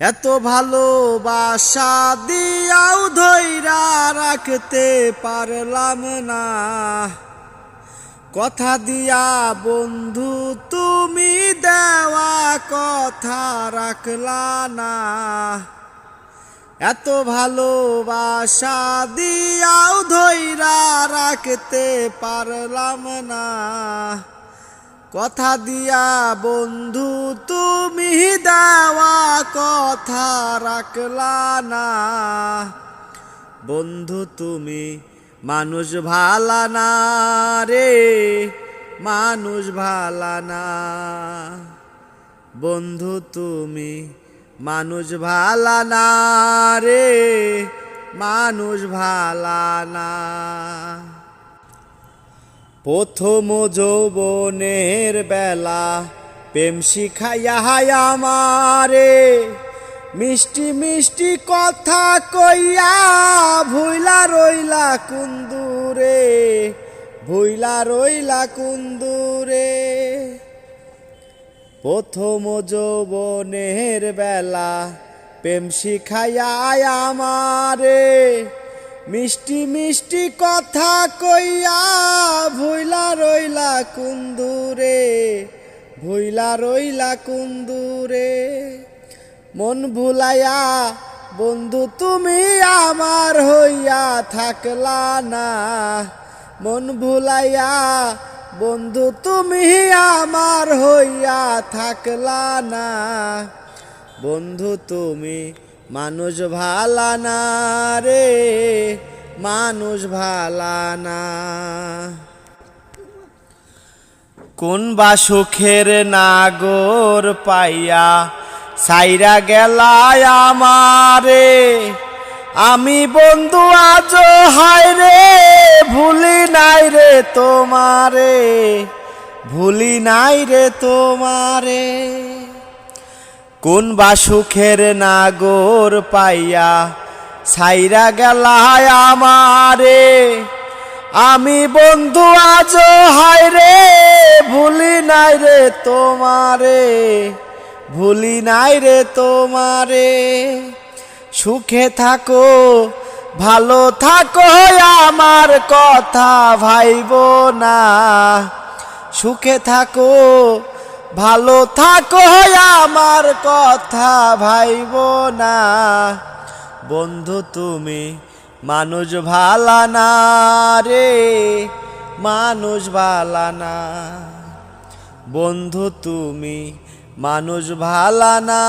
এত ভালোবাসা দিয়াও ধৈরা রাখতে পারলাম না। কথা দিয়া, বন্ধু, তুমি দেওয়া কথা রাখলা না। এত ভালোবাসা দিয়াও ধৈরা রাখতে পারলাম না। কথা দিয়া, বন্ধু, তুমি দেওয়া কথা রাখলা না। বন্ধু, তুমি মানুষ ভালা না রে, মানুষ ভালা না। বন্ধু, তুমি মানুষ ভালা না রে, মানুষ ভালা না। প্রথম যৌবনের বেলা প্রেম শিখাইয়া আমারে। মিষ্টি মিষ্টি কথা কইয়া ভুইলা রইলা কুন্দুরে ভুইলা রইলা কুন্দুরে প্রথম যৌবনের বেলা প্রেম শিখাইয়া আমারে। মিষ্টি মিষ্টি কথা কইয়া ভুইলা রইলা কুন্দুরে ভুইলা রইলা কুন্দুরে, মন ভুলাইয়া, বন্ধু তুমি আমার হইয়া থাকলা না। মন ভুলাইয়া, বন্ধু তুমি আমার হইয়া থাকলা না। বন্ধু তুমি মানুষ ভালা না রে, মানুষ ভালা না। কোন বা সুখের নাগর পাইয়া? সাইরা গেলায় আমারে। আমি বন্ধু আজ হায় রে, ভুলি নাই রে তোমারে। ভুলি নাই রে তোমারে। কোন বা সুখের নাগর পাইয়া? সাইরা গেলায় আমারে। আমি বন্ধু আজ, হায় রে, ভুলি নাই রে তোমারে, ভুলি নাই রে তোমারে। সুখে থাকো, ভালো থাকো আমার কথা ভাইব না। সুখে থাকো, ভালো থাকো আমার কথা ভাইব না। বন্ধু তুমি মানুষ ভালা না রে মানুষ ভালা না। বন্ধু তুমি মানুষ ভালা না।